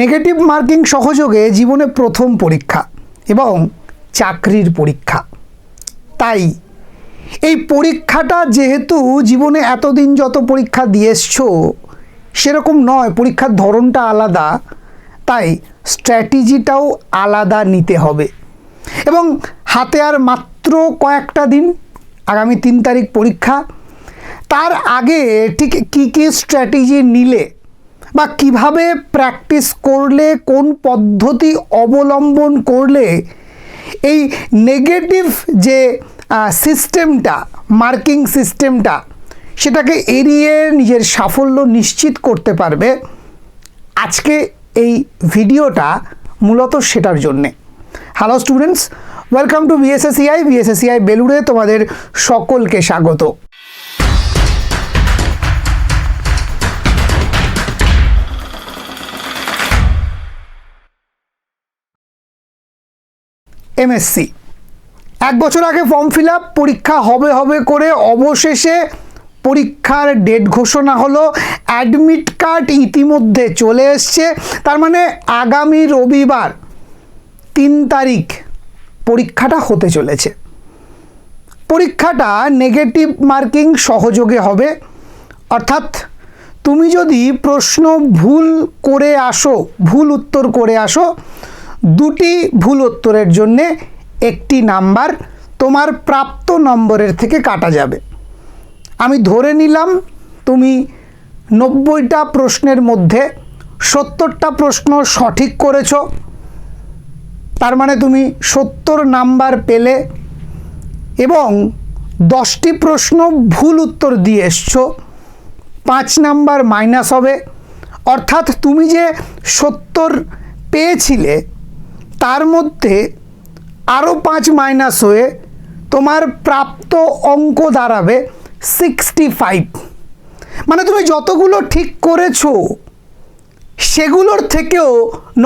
Negative marking সহযোগে জীবনে প্রথম পরীক্ষা এবং চাকরির পরীক্ষা। তাই এই পরীক্ষাটা যেহেতু জীবনে এতদিন যত পরীক্ষা দিয়ে এসছো, সেরকম নয়, পরীক্ষার ধরনটা আলাদা। তাই স্ট্র্যাটেজিটাও আলাদা নিতে হবে। এবং হাতে আর মাত্র কয়েকটা দিন, আগামী তিন তারিখ পরীক্ষা। তার আগে ঠিক কী কী স্ট্র্যাটেজি নিলে বা কীভাবে প্র্যাকটিস করলে, কোন পদ্ধতি অবলম্বন করলে এই নেগেটিভ যে সিস্টেমটা মার্কিং সিস্টেমটা সেটাকে এড়িয়ে নিজের সাফল্য নিশ্চিত করতে পারবে আজকে এই ভিডিওটা মূলত সেটার জন্যে। Hello students welcome to BSACI BSACI বেলুড়ে তোমাদের সকলকে স্বাগত। এমএসসি এক বছর আগে ফর্ম ফিল আপ পরীক্ষা হবে হবে করে অবশেষে পরীক্ষার ডেট ঘোষণা হলো। অ্যাডমিট কার্ড ইতিমধ্যে চলে এসছে। তার মানে আগামী রবিবার তিন তারিখ পরীক্ষাটা হতে চলেছে। পরীক্ষাটা নেগেটিভ মার্কিং সহযোগে হবে। অর্থাৎ তুমি যদি প্রশ্ন ভুল করে আসো, ভুল উত্তর করে আসো দুটি ভুল উত্তরের জন্যে একটি নাম্বার তোমার প্রাপ্ত নম্বরের থেকে কাটা যাবে। আমি ধরে নিলাম তুমি নব্বইটা প্রশ্নের মধ্যে সত্তরটা প্রশ্ন সঠিক করেছ। তার মানে তুমি সত্তর নাম্বার পেলে এবং দশটি প্রশ্ন ভুল উত্তর দিয়ে এসছো। পাঁচ নাম্বার মাইনাস হবে। অর্থাৎ তুমি যে সত্তর পেয়েছিলে তার মধ্যে আরও পাঁচ মাইনাস হয়ে তোমার প্রাপ্ত অঙ্ক দাঁড়াবে সিক্সটি ফাইভ মানে তুমি যতগুলো ঠিক করেছ, সেগুলোর থেকেও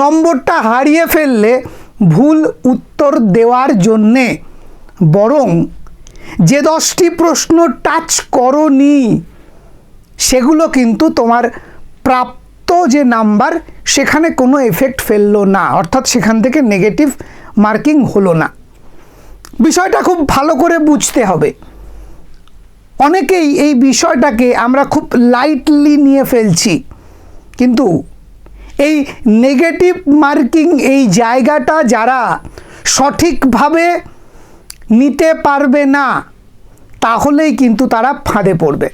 নম্বরটা হারিয়ে ফেললে ভুল উত্তর দেওয়ার জন্যে। বরং যে দশটি প্রশ্ন টাচ করনি, সেগুলো কিন্তু তোমার প্রাপ্ত যে নাম্বার, সেখানে কোনো এফেক্ট ফেলল না। অর্থাৎ সেখান থেকে নেগেটিভ মার্কিং হলো না। বিষয়টা খুব ভালো করে বুঝতে হবে। অনেকেই এই বিষয়টাকে আমরা খুব লাইটলি নিয়ে ফেলছি। কিন্তু এই নেগেটিভ মার্কিং এই জায়গাটা যারা সঠিকভাবে নিতে পারবে না, তাহলেই কিন্তু তারা ফাঁদে পড়বে।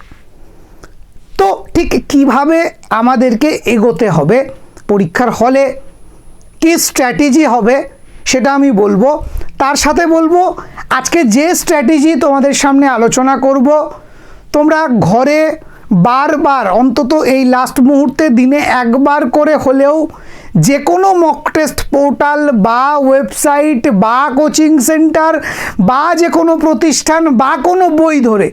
তো ঠিক কীভাবে আমাদেরকে এগোতে হবে? পরীক্ষার হলে কি স্ট্র্যাটেজি হবে সেটা আমি বলব। তার সাথে বলব, আজকে যে স্ট্র্যাটেজি তোমাদের সামনে আলোচনা করব, তোমরা ঘরে বারবার, অন্তত এই লাস্ট মুহূর্তে দিনে একবার করে হলেও যে কোনো মক টেস্ট পোর্টাল বা ওয়েবসাইট বা কোচিং সেন্টার বা যে কোনো প্রতিষ্ঠান বা কোনো বই ধরে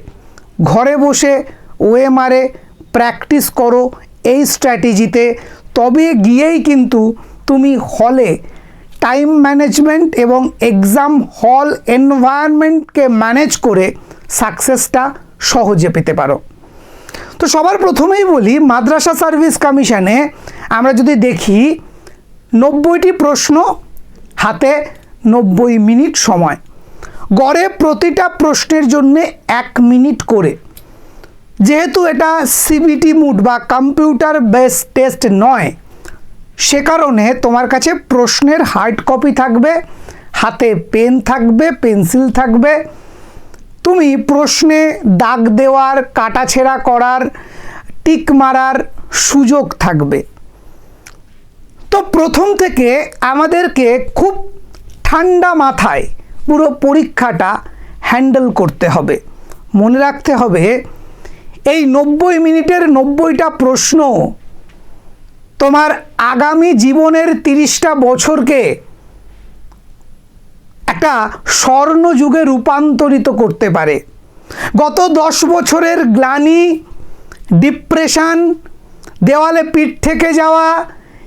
ঘরে বসে ওএমআরে প্র্যাকটিস করো এই স্ট্র্যাটেজিতে। তবে গিয়েই কিন্তু তুমি হলে। টাইম ম্যানেজমেন্ট এবং এক্সাম হল এনভায়রনমেন্টকে ম্যানেজ করে সাকসেসটা সহজে পেতে পারো। তো সবার প্রথমেই বলি, মাদ্রাসা সার্ভিস কমিশনে আমরা যদি দেখি, নব্বইটি প্রশ্ন, হাতে নব্বই মিনিট সময়। গড়ে প্রতিটা প্রশ্নের জন্য এক মিনিট করে। যেহেতু এটা সিবিটি মুড বা কম্পিউটার বেস টেস্ট নয়, সে কারণে তোমার কাছে প্রশ্নের হার্ড কপি থাকবে, হাতে পেন থাকবে, পেন্সিল থাকবে। তুমি প্রশ্নে দাগ দেওয়ার, কাটাছেঁড়া করার, টিক মারার সুযোগ থাকবে। তো প্রথম থেকে আমাদেরকে খুব ঠান্ডা মাথায় পুরো পরীক্ষাটা হ্যান্ডেল করতে হবে। মনে রাখতে হবে এই নব্বই মিনিটের নব্বইটা প্রশ্ন তোমার আগামী জীবনের তিরিশটা বছরকে একটা স্বর্ণযুগে রূপান্তরিত করতে পারে। গত দশ বছরের গ্লানি, ডিপ্রেশান, দেওয়ালে পিঠ থেকে যাওয়া,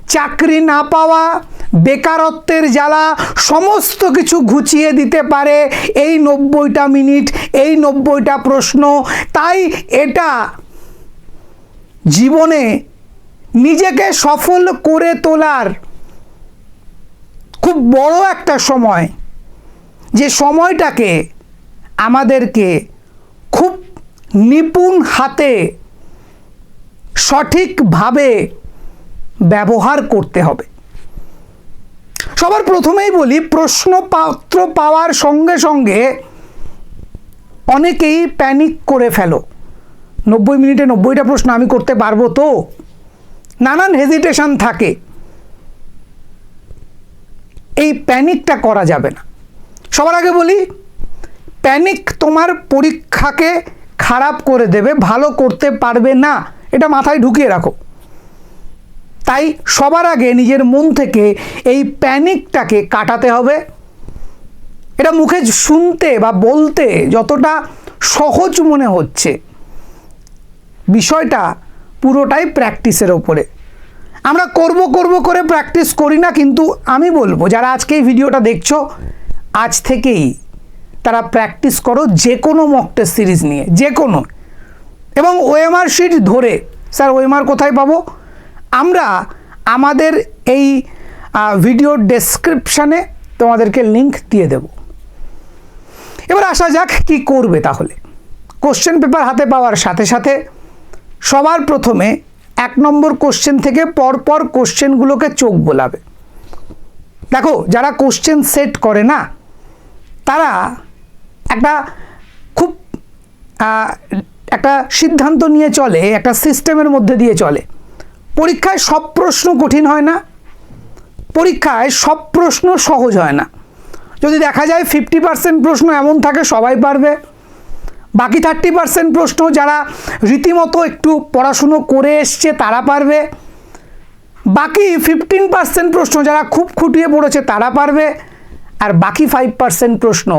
চাকরি না পাওয়া বেকারত্বের জ্বালা সমস্ত কিছু ঘুচিয়ে দিতে পারে। এই নব্বইটা মিনিট, এই নব্বইটা প্রশ্ন। তাই এটা জীবনে নিজেকে সফল করে তোলার খুব বড় একটা সময়। যে সময়টাকে আমাদেরকে খুব নিপুণ হাতে সঠিকভাবে ব্যবহার করতে হবে। সবার প্রথমেই বলি, প্রশ্নপত্র পাওয়ার সঙ্গে সঙ্গে অনেকেই প্যানিক করে ফেলো। নব্বই মিনিটে নব্বইটা প্রশ্ন আমি করতে পারব তো? নানান হেজিটেশন থাকে। এই প্যানিকটা করা যাবে না। সবার আগে বলি প্যানিক তোমার পরীক্ষাকে খারাপ করে দেবে, ভালো করতে পারবে না। এটা মাথায় ঢুকিয়ে রাখো। তাই সবার আগে নিজের মন থেকে এই প্যানিকটাকে কাটাতে হবে। এটা মুখে শুনতে বা বলতে যতটা সহজ মনে হচ্ছে। বিষয়টা পুরোটাই প্র্যাকটিসের ওপরে। আমরা করব করব করে প্র্যাকটিস করি না, কিন্তু আমি বলব, যারা আজকে এই ভিডিওটা দেখছ, আজ থেকেই তারা প্র্যাকটিস করো যে কোনো মক সিরিজ নিয়ে যে কোনো এবং ওএমআর শিট ধরে, স্যার ওএমআর কোথায় পাবো? আমরা আমাদের এই ভিডিওর ডেসক্রিপশানে তোমাদেরকে লিংক দিয়ে দেব। এবার আসা যাক কি করবে তাহলে। কোশ্চেন পেপার হাতে পাওয়ার সাথে সাথে সবার প্রথমে এক নম্বর কোশ্চেন থেকে পরপর কোশ্চেনগুলোকে চোখ বোলাবে। দেখো, যারা কোশ্চেন সেট করে না, তারা একটা খুব একটা সিদ্ধান্ত নিয়ে চলে, একটা সিস্টেমের মধ্যে দিয়ে চলে। পরীক্ষায় সব প্রশ্ন কঠিন হয় না। পরীক্ষায় সব প্রশ্ন সহজ হয় না। যদি দেখা যায় ফিফটি পার্সেন্ট প্রশ্ন এমন থাকে, সবাই পারবে। বাকি থার্টি পার্সেন্ট প্রশ্ন যারা রীতিমতো একটু পড়াশুনো করে এসছে, তারা পারবে। বাকি ফিফটিন পার্সেন্ট প্রশ্ন যারা খুব খুঁটিয়ে পড়েছে, তারা পারবে। আর বাকি ফাইভ পার্সেন্ট প্রশ্ন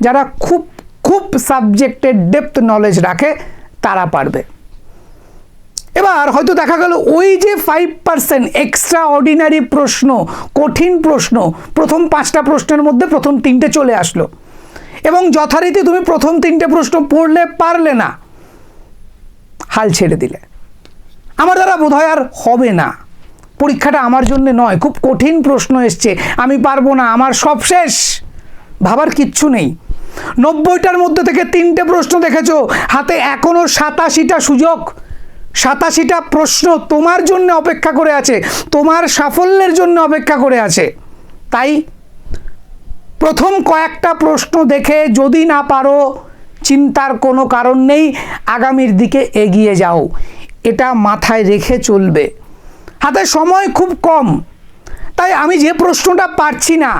যারা খুব খুব সাবজেক্টের ডেপথ নলেজ রাখে, তারা পারবে। এবার হয়তো দেখা গেল ওই যে ফাইভ পার্সেন্ট এক্সট্রা অর্ডিনারি প্রশ্ন, কঠিন প্রশ্ন, প্রথম পাঁচটা প্রশ্নের মধ্যে প্রথম তিনটে চলে আসলো। এবং যথারীতি তুমি প্রথম তিনটে প্রশ্ন পড়লে পারলে না, হাল ছেড়ে দিলে। আমার দ্বারা বোধহয় আর হবে না। পরীক্ষাটা আমার জন্য নয়, খুব কঠিন প্রশ্ন এসছে, আমি পারব না, আমার সব শেষ, ভাবার কিচ্ছু নেই। নব্বইটার মধ্যে থেকে তিনটে প্রশ্ন দেখেছ, হাতে এখনও সাতাশিটা সুযোগ। সাতাশিটা প্রশ্ন তোমার জন্য অপেক্ষা করে আছে, তোমার সাফল্যের জন্য অপেক্ষা করে আছে। তাই প্রথম কয়েকটা প্রশ্ন দেখে যদি না পারো, চিন্তার কোনো কারণ নেই, আগামীর দিকে এগিয়ে যাও। এটা মাথায় রেখে চলবে। হাতে সময় খুব কম। তাই আমি যে প্রশ্নটা পারছি না,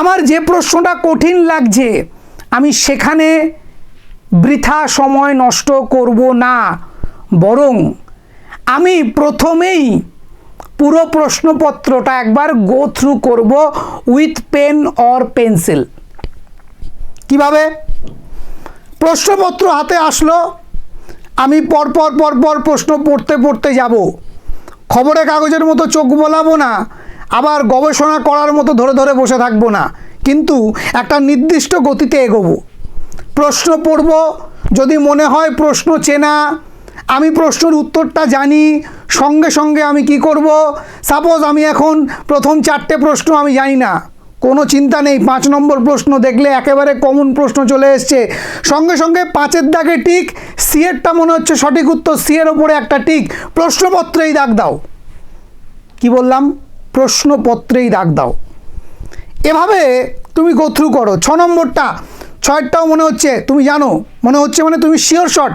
আমার যে প্রশ্নটা কঠিন লাগছে, আমি সেখানে বৃথা সময় নষ্ট করব না। বরং আমি প্রথমেই পুরো প্রশ্নপত্রটা একবার গো থ্রু করব উইথ পেন অর পেন্সিল কীভাবে? প্রশ্নপত্র হাতে আসলো, আমি পরপর পরপর প্রশ্ন পড়তে পড়তে যাব। খবরের কাগজের মতো চোখ বোলাবো না, আবার গবেষণা করার মতো ধরে ধরে বসে থাকব না, কিন্তু একটা নির্দিষ্ট গতিতে এগোবো। প্রশ্ন পড়ব, যদি মনে হয় প্রশ্ন চেনা আমি প্রশ্নের উত্তরটা জানি, সঙ্গে সঙ্গে আমি কি করব? সাপোজ আমি এখন প্রথম চারটে প্রশ্ন আমি জানি না। কোনো চিন্তা নেই, পাঁচ নম্বর প্রশ্ন দেখলে একেবারে কমন প্রশ্ন চলে এসছে। সঙ্গে সঙ্গে পাঁচের দাগে টিক সিয়েরটা মনে হচ্ছে সঠিক উত্তর সিয়ের ওপরে একটা টিক। প্রশ্নপত্রেই দাগ দাও। কি বললাম? প্রশ্নপত্রেই দাগ দাও। এভাবে তুমি গোথ্রু করো। ছ নম্বরটা, ছয়টাও মনে হচ্ছে, তুমি জানো। মনে হচ্ছে মানে তুমি শিওর শট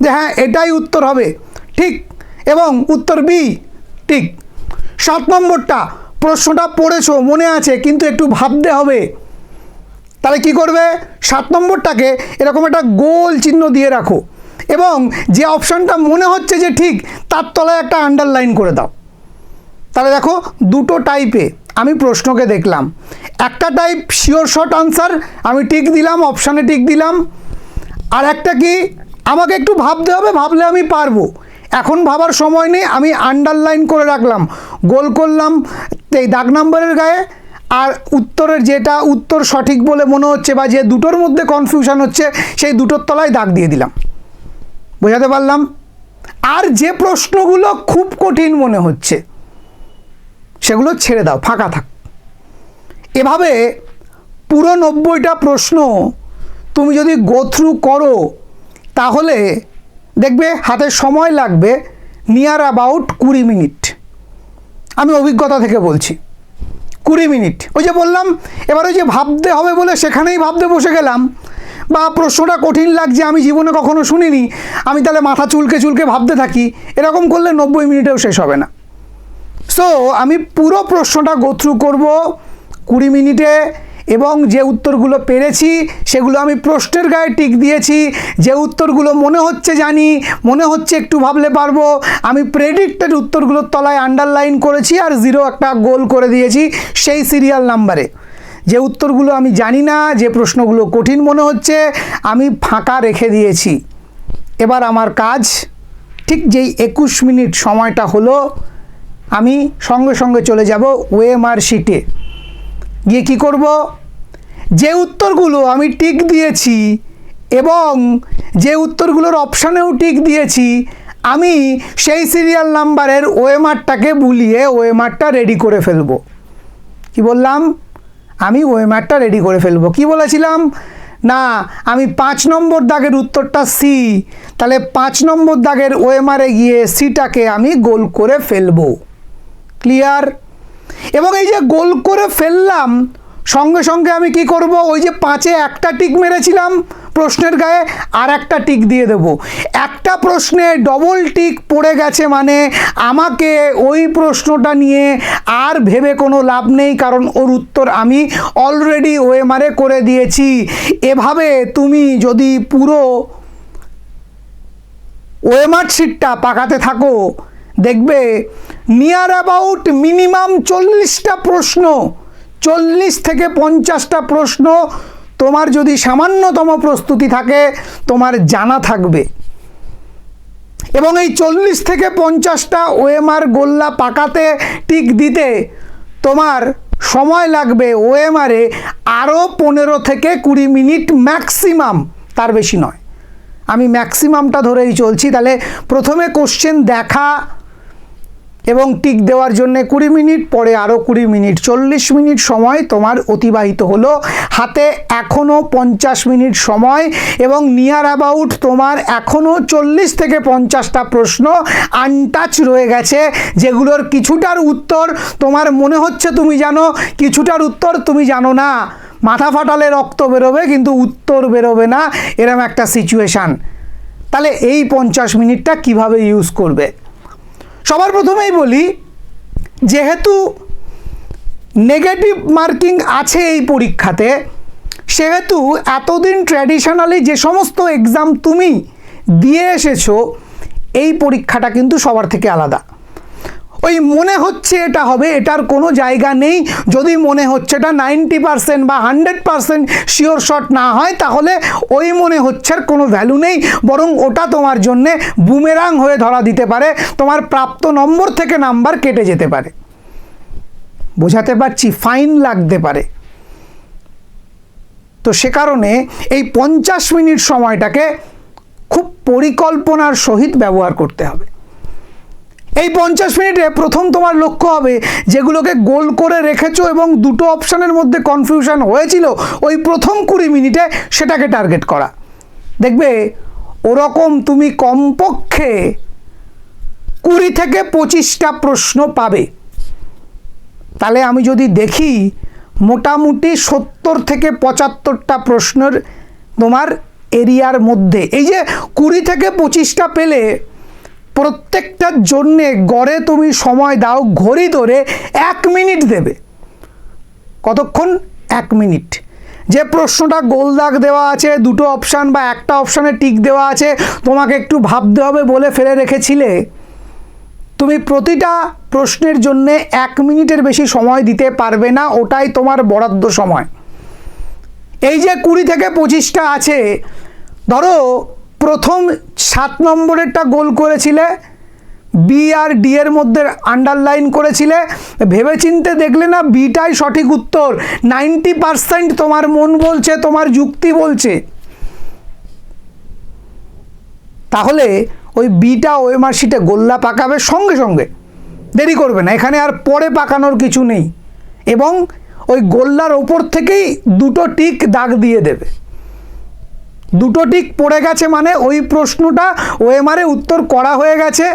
যে হ্যাঁ এটাই উত্তর হবে। ঠিক? এবং উত্তর বি, ঠিক। সাত নম্বরটা, প্রশ্নটা পড়েছো, মনে আছে, কিন্তু একটু ভাবতে হবে। তাহলে কি করবে? সাত নম্বরটাকে এরকম একটা গোল চিহ্ন দিয়ে রাখো। এবং যে অপশানটা মনে হচ্ছে যে ঠিক, তার তলায় একটা আন্ডারলাইন করে দাও। তাহলে দেখো, দুটো টাইপে আমি প্রশ্নকে দেখলাম। একটা টাইপ শিওর শর্ট আনসার আমি টিক দিলাম অপশানে টিক দিলাম। আর একটা কি? আমাকে একটু ভাবতে হবে, ভাবলে আমি পারব। এখন ভাবার সময় নেই, আমি আন্ডারলাইন করে রাখলাম, গোল করলাম এই দাগ নাম্বারের গায়ে, আর উত্তরের যেটা উত্তর সঠিক বলে মনে হচ্ছে বা যে দুটোর মধ্যে কনফিউশন হচ্ছে, সেই দুটোর তলায় দাগ দিয়ে দিলাম। বোঝাতে পারলাম? আর যে প্রশ্নগুলো খুব কঠিন মনে হচ্ছে, সেগুলো ছেড়ে দাও, ফাঁকা থাক। এভাবে পুরো নব্বইটা প্রশ্ন তুমি যদি গো থ্রু করো তাহলে দেখবে হাতে সময় লাগবে নিয়ার অ্যাবাউট কুড়ি মিনিট। আমি অভিজ্ঞতা থেকে বলছি, কুড়ি মিনিট। ওই যে বললাম, এবার ওই যে ভাবতে হবে বলে সেখানেই ভাবতে বসে গেলাম। বা প্রশ্নটা কঠিন লাগছে, আমি জীবনে কখনো শুনিনি। আমি তাহলে মাথা চুলকে চুলকে ভাবতে থাকি। এরকম করলে নব্বই মিনিটেও শেষ হবে না। সো আমি পুরো প্রশ্নটা গোথ্রু করব কুড়ি মিনিটে। এবং যে উত্তরগুলো পেরেছি, সেগুলো আমি প্রশ্নের গায়ে টিক দিয়েছি। যে উত্তরগুলো মনে হচ্ছে জানি, মনে হচ্ছে একটু ভাবলে পারব, আমি প্রেডিক্টেড উত্তরগুলোর তলায় আন্ডারলাইন করেছি আর জিরো একটা গোল করে দিয়েছি সেই সিরিয়াল নাম্বারে যে উত্তরগুলো আমি জানি না, যে প্রশ্নগুলো কঠিন মনে হচ্ছে, আমি ফাঁকা রেখে দিয়েছি। এবার আমার কাজ, ঠিক যেই একুশ মিনিট সময়টা হলো, আমি সঙ্গে সঙ্গে চলে যাব ওএমআর শিটে গিয়ে কি করব? যে উত্তরগুলো আমি টিক দিয়েছি এবং যে উত্তরগুলোর অপশানেও টিক দিয়েছি, আমি সেই সিরিয়াল নাম্বারের ওয়েমারটাকে বুলিয়ে ওয়েমারটা রেডি করে ফেলব। কি বললাম? আমি ওয়েমারটা রেডি করে ফেলব। কি বলেছিলাম? না, আমি পাঁচ নম্বর দাগের উত্তরটা সি তাহলে পাঁচ নম্বর দাগের ওয়েমারে গিয়ে সিটাকে আমি গোল করে ফেলব। ক্লিয়ার এবং এই যে গোল করে ফেললাম, সঙ্গে সঙ্গে আমি কি করব? ওই যে পাঁচে একটা টিক মেরেছিলাম প্রশ্নের গায়ে, আর একটা টিক দিয়ে দেব। একটা প্রশ্নে ডবল টিক পড়ে গেছে মানে আমাকে ওই প্রশ্নটা নিয়ে আর ভেবে কোনো লাভ নেই, কারণ ওর উত্তর আমি অলরেডি ওএমআরে করে দিয়েছি। এভাবে তুমি যদি পুরো ওয়েমার শিটটা পাকাতে থাকো দেখবে নিয়ার অ্যাবাউট মিনিমাম চল্লিশটা প্রশ্ন, চল্লিশ থেকে পঞ্চাশটা প্রশ্ন, তোমার যদি সামান্যতম প্রস্তুতি থাকে, তোমার জানা থাকবে। এবং এই চল্লিশ থেকে পঞ্চাশটা ওএমআর গোল্লা পাকাতে, টিক দিতে, তোমার সময় লাগবে ওএমআরে আরও পনেরো থেকে কুড়ি মিনিট ম্যাক্সিমাম, তার বেশি নয়। আমি ম্যাক্সিমামটা ধরেই চলছি, তাহলে প্রথমে কোশ্চেন দেখা এবং টিক দেওয়ার জন্য কুড়ি মিনিট, পরে আরও কুড়ি মিনিট, চল্লিশ মিনিট সময় তোমার অতিবাহিত হলো। হাতে এখনও পঞ্চাশ মিনিট সময় এবং নিয়ার অ্যাবাউট তোমার এখনও চল্লিশ থেকে পঞ্চাশটা প্রশ্ন আনটাচ রয়ে গেছে, যেগুলোর কিছুটার উত্তর তোমার মনে হচ্ছে তুমি জানো, কিছুটার উত্তর তুমি জানো না। মাথা ফাটালে রক্ত বেরোবে, কিন্তু উত্তর বেরোবে না, এরম একটা সিচুয়েশান তাহলে এই পঞ্চাশ মিনিটটা কীভাবে ইউজ করবে? সবার প্রথমেই বলি, যেহেতু নেগেটিভ মার্কিং আছে এই পরীক্ষাতে, সেহেতু এতদিন ট্র্যাডিশনালি যে সমস্ত এক্সাম তুমি দিয়ে এসেছ, এই পরীক্ষাটা কিন্তু সবার থেকে আলাদা। ওই মনে হচ্ছে এটা হবে, এটার কোনো জায়গা নেই। যদি মনে হচ্ছে এটা নাইনটি পারসেন্ট বা হান্ড্রেড পারসেন্ট শিওর শট না হয়, তাহলে ওই মনে হচ্ছে কোনো ভ্যালু নেই। বরং ওটা তোমার জন্যে বুমেরাং হয়ে ধরা দিতে পারে, তোমার প্রাপ্ত নম্বর থেকে নাম্বার কেটে যেতে পারে। বোঝাতে পারছি? ফাইন লাগতে পারে। তো সে কারণে এই পঞ্চাশ মিনিট সময়টাকে খুব পরিকল্পনার সহিত ব্যবহার করতে হবে। এই পঞ্চাশ মিনিটে প্রথম তোমার লক্ষ্য হবে যেগুলোকে গোল করে রেখেছো এবং দুটো অপশানের মধ্যে কনফিউশন হয়েছিল, ওই প্রথম কুড়ি মিনিটে সেটাকে টার্গেট করা। দেখবে, ওরকম তুমি কমপক্ষে কুড়ি থেকে পঁচিশটা প্রশ্ন পাবে। তাহলে আমি যদি দেখি, মোটামুটি সত্তর থেকে পঁচাত্তরটা প্রশ্নের তোমার এরিয়ার মধ্যে, এই যে কুড়ি থেকে পঁচিশটা পেলে প্রত্যেকটার জন্যে গড়ে তুমি সময় দাও, ঘড়ি ধরে এক মিনিট দেবে। কতক্ষণ? এক মিনিট। যে প্রশ্নটা গোল দাগ দেওয়া আছে, দুটো অপশান বা একটা অপশানে টিক দেওয়া আছে, তোমাকে একটু ভাবতে হবে বলে ফেলে রেখেছিলে। তুমি প্রতিটা প্রশ্নের জন্য এক মিনিটের বেশি সময় দিতে পারবে না, ওটাই তোমার বরাদ্দ সময়। এই যে কুড়ি থেকে পঁচিশটা আছে, ধরো প্রথম সাত নম্বরেরটা গোল করেছিলে বি আর ডি এর মধ্যে আন্ডারলাইন করেছিলে। ভেবেচিন্তে দেখলে না বিটাই সঠিক উত্তর। নাইনটি পারসেন্ট তোমার মন বলছে, তোমার যুক্তি বলছে। তাহলে ওই বিটা ওএমআর শিটে গোল্লা পাকাবে সঙ্গে সঙ্গে। দেরি করবে না, এখানে আর পরে পাকানোর কিছু নেই। এবং ওই গোল্লার ওপর থেকেই দুটো টিক দাগ দিয়ে দেবে। দুটো টিক পড়ে গেছে মানে ওই প্রশ্নটা ওএমআরে উত্তর করা হয়ে গেছে।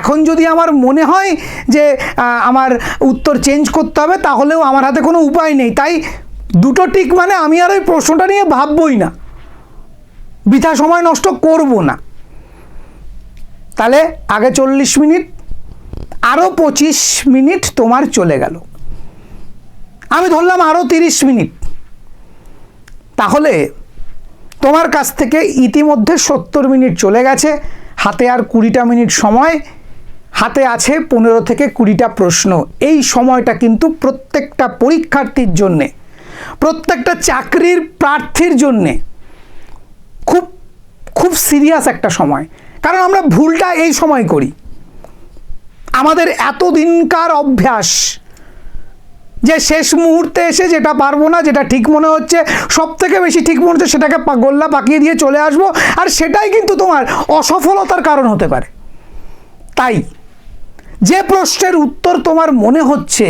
এখন যদি আমার মনে হয় যে আমার উত্তর চেঞ্জ করতে হবে, তাহলেও আমার হাতে কোনো উপায় নেই। তাই দুটো টিক মানে আমি আর ওই প্রশ্নটা নিয়ে ভাববই না। বৃথা সময় নষ্ট করব না। তাহলে আগে চল্লিশ মিনিট আরও পঁচিশ মিনিট তোমার চলে গেল। আমি ধরলাম আরও তিরিশ মিনিট। তাহলে তোমার কাছ থেকে ইতিমধ্যে সত্তর মিনিট চলে গেছে। হাতে আর কুড়িটা মিনিট সময়। হাতে আছে পনেরো থেকে কুড়িটা প্রশ্ন। এই সময়টা কিন্তু প্রত্যেকটা পরীক্ষার্থীর জন্যে, প্রত্যেকটা চাকরির প্রার্থীর জন্যে খুব খুব সিরিয়াস একটা সময়। কারণ আমরা ভুলটা এই সময় করি। আমাদের এতদিনকার অভ্যাস যে শেষ মুহূর্তে এসে যেটা পারব না, যেটা ঠিক মনে হচ্ছে সব থেকে বেশি ঠিক মনে হচ্ছে সেটাকে গোল্লা পাকিয়ে দিয়ে চলে আসব। আর সেটাই কিন্তু তোমার অসফলতার কারণ হতে পারে। তাই যে প্রশ্নের উত্তর তোমার মনে হচ্ছে,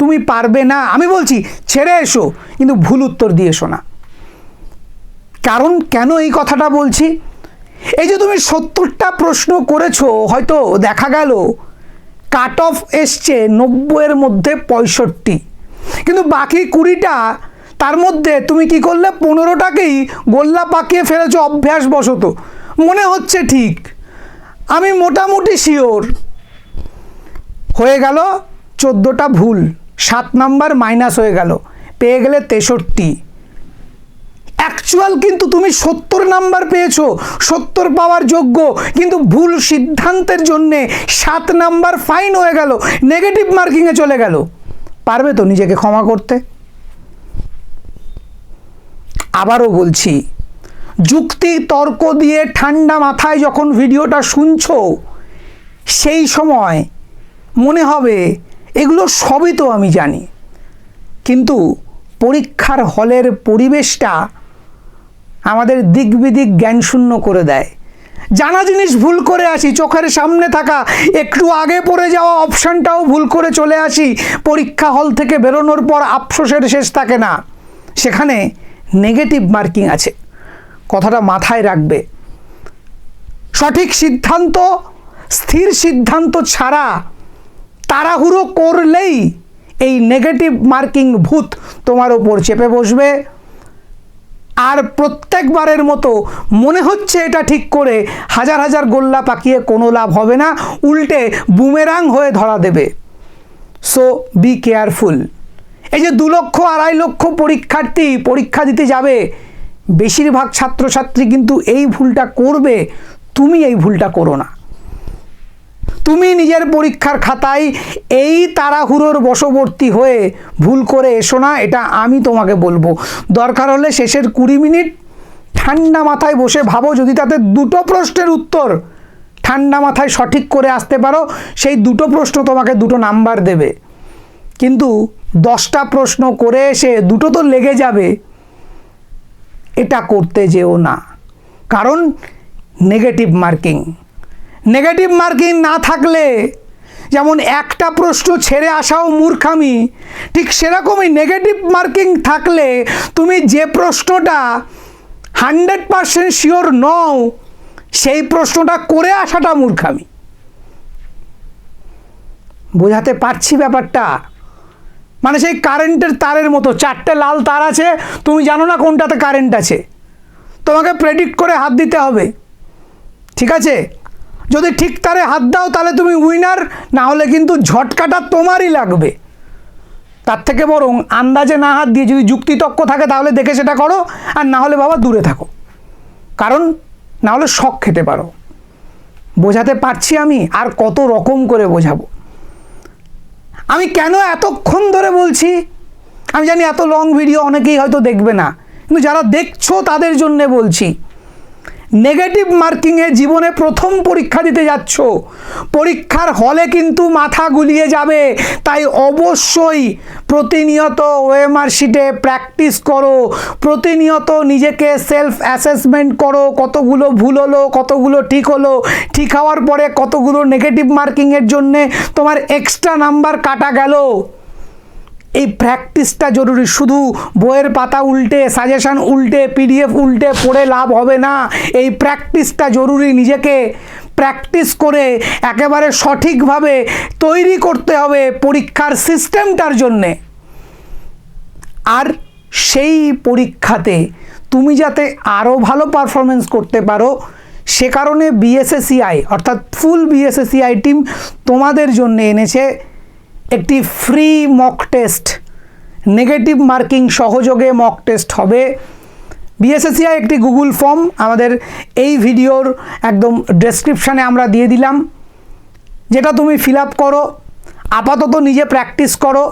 তুমি পারবে না, আমি বলছি ছেড়ে এসো, কিন্তু ভুল উত্তর দিয়ে এসো না। কারণ কেন এই কথাটা বলছি? এই যে তুমি সত্তরটা প্রশ্ন করেছ, হয়তো দেখা গেল কাট অফ এসছে নব্বইয়ের মধ্যে পঁয়ষট্টি। কিন্তু বাকি কুড়িটা, তার মধ্যে তুমি কি করলে? পনেরোটাকেই গোল্লা পাকিয়ে ফেলেছো, অভ্যাসবশত। মনে হচ্ছে ঠিক। আমি মোটামুটি শিওর। হয়ে গেল চোদ্দোটা ভুল। সাত নাম্বার মাইনাস হয়ে গেল। পেয়ে গেলে তেষট্টি। অ্যাকচুয়াল কিন্তু তুমি সত্তর নাম্বার পেয়েছ। সত্তর পাওয়ার যোগ্য, কিন্তু ভুল সিদ্ধান্তের জন্যে সাত নাম্বার ফাইন হয়ে গেল নেগেটিভ মার্কিংয়ে চলে গেল। পারবে তো নিজেকে ক্ষমা করতে? আবারও বলছি, যুক্তি তর্ক দিয়ে ঠান্ডা মাথায় যখন ভিডিওটা শুনছো, সেই সময় মনে হবে, এগুলো সবই তো আমি জানি। কিন্তু পরীক্ষার হলের পরিবেশটা আমাদের দিক বিদিক জ্ঞান শূন্য করে দেয়। জানা জিনিস ভুল করে আসি, চোখের সামনে থাকা, একটু আগে পড়ে যাওয়া অপশানটাও ভুল করে চলে আসি, পরীক্ষা হল থেকে বেরোনোর পর আফসোসের শেষ থাকে না। সেখানে নেগেটিভ মার্কিং আছে। কথাটা মাথায় রাখবে। সঠিক সিদ্ধান্ত, স্থির সিদ্ধান্ত ছাড়া তাড়াহুড়ো করলেই এই নেগেটিভ মার্কিং ভূত তোমার ওপর চেপে বসবে। আর প্রত্যেকবারের মতো মনে হচ্ছে এটা ঠিক করে হাজার হাজার গোল্লা পাকিয়ে কোনো লাভ হবে না, উল্টে বুমেরাং হয়ে ধরা দেবে। সো বি কেয়ারফুল এই যে দু লক্ষ, আড়াই লক্ষ পরীক্ষার্থী পরীক্ষা দিতে যাবে, বেশিরভাগ ছাত্রছাত্রী কিন্তু এই ভুলটা করবে, তুমি এই ভুলটা করো না। তুমি নিজের পরীক্ষার খাতায় এই তাড়াহুড়োর বশবর্তী হয়ে ভুল করে এসো না, এটা আমি তোমাকে বলব। দরকার হলে শেষের কুড়ি মিনিট ঠান্ডা মাথায় বসে ভাবো, যদি তাতে দুটো প্রশ্নের উত্তর ঠান্ডা মাথায় সঠিক করে আসতে পারো, সেই দুটো প্রশ্ন তোমাকে দুটো নাম্বার দেবে। কিন্তু দশটা প্রশ্ন করে এসে দুটো তো লেগে যাবে, এটা করতে যেও না। কারণ নেগেটিভ মার্কিং নেগেটিভ মার্কিং না থাকলে যেমন একটা প্রশ্ন ছেড়ে আসাও মূর্খামি, ঠিক সেরকমই নেগেটিভ মার্কিং থাকলে তুমি যে প্রশ্নটা হান্ড্রেড পারসেন্ট শিওর নও, সেই প্রশ্নটা করে আসাটা মূর্খামি। বোঝাতে পারছি ব্যাপারটা? মানে সেই কারেন্টের তারের মতো, চারটে লাল তার আছে, তুমি জানো না কোনটাতে কারেন্ট আছে। তোমাকে প্রেডিক্ট করে হাত দিতে হবে। ঠিক আছে? যদি ঠিক তারে হাত দাও, তাহলে তুমি উইনার না হলে কিন্তু ঝটকাটা তোমারই লাগবে। তার থেকে বরং আন্দাজে না হাত দিয়ে যদি যুক্তিতক্ক থাকে, তাহলে দেখে সেটা করো, আর না হলে বাবা দূরে থাকো। কারণ না হলে শখ খেতে পারো। বোঝাতে পারছি আমি আর কত রকম করে বোঝাবো। আমি কেন এতক্ষণ ধরে বলছি? আমি জানি এত লং ভিডিও অনেকেই হয়তো দেখবে না। কিন্তু যারা দেখছ, তাদের জন্যে বলছি নেগেটিভ মার্কিংয়ে জীবনে প্রথম পরীক্ষা দিতে যাচ্ছ। পরীক্ষার হলে কিন্তু মাথা গুলিয়ে যাবে। তাই অবশ্যই প্রতিনিয়ত ওএমআর শিটে প্র্যাকটিস করো। প্রতিনিয়ত নিজেকে সেলফ অ্যাসেসমেন্ট করো। কতগুলো ভুল হলো, কতগুলো ঠিক হলো, ঠিক হওয়ার পরে কতগুলো নেগেটিভ মার্কিংয়ের জন্যে তোমার এক্সট্রা নাম্বার কাটা গেল। এই প্র্যাকটিসটা জরুরি। শুধু বইয়ের পাতা উল্টে সাজেশান উল্টে পিডিএফ উল্টে পড়ে লাভ হবে না। এই প্র্যাকটিসটা জরুরি নিজেকে। প্র্যাকটিস করে একেবারে সঠিকভাবে তৈরি করতে হবে পরীক্ষার সিস্টেমটার জন্যে। আর সেই পরীক্ষাতে তুমি যাতে আরও ভালো পারফরমেন্স করতে পারো, সে কারণে বিএসএসিআই অর্থাৎ ফুল বিএসএসিআই টিম তোমাদের জন্য এনেছে। একটি free mock test negative marking সহযোগে মক টেস্ট হবে। বিএসএসিআই একটি গুগল ফর্ম আমাদের এই ভিডিওর একদম ডেসক্রিপশানে আমরা দিয়ে দিলাম। যেটা তুমি ফিল আপ করো, আপাতত নিজে প্র্যাকটিস করো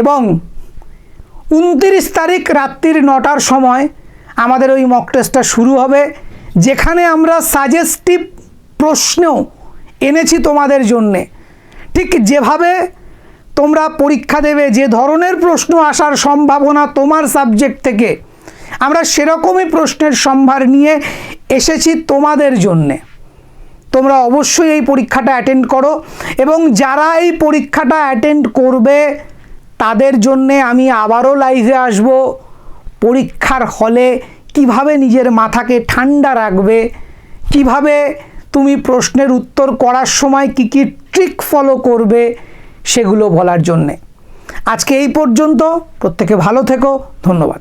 এবং উনতিরিশ তারিখ রাত্রির নটার সময় আমাদের ওই মক টেস্টটা শুরু হবে, যেখানে আমরা সাজেস্টিভ প্রশ্ন এনেছি তোমাদের জন্যে। ঠিক যেভাবে তোমরা পরীক্ষা দেবে যে ধরনের প্রশ্ন আসার সম্ভাবনা তোমার সাবজেক্ট থেকে। আমরা সেরকমই প্রশ্নের সম্ভার নিয়ে এসেছি তোমাদের জন্যে। তোমরা অবশ্যই এই পরীক্ষাটা অ্যাটেন্ড করো এবং যারা এই পরীক্ষাটা অ্যাটেন্ড করবে, তাদের জন্যে আমি আবারও লাইভে আসব। পরীক্ষার হলে কীভাবে নিজের মাথাকে ঠান্ডা রাখবে, কীভাবে তুমি প্রশ্নের উত্তর করার সময় কী কী ট্রিক ফলো করবে সেগুলো বলার জন্যে। আজকে এই পর্যন্ত প্রত্যেকে ভালো থেকো ধন্যবাদ।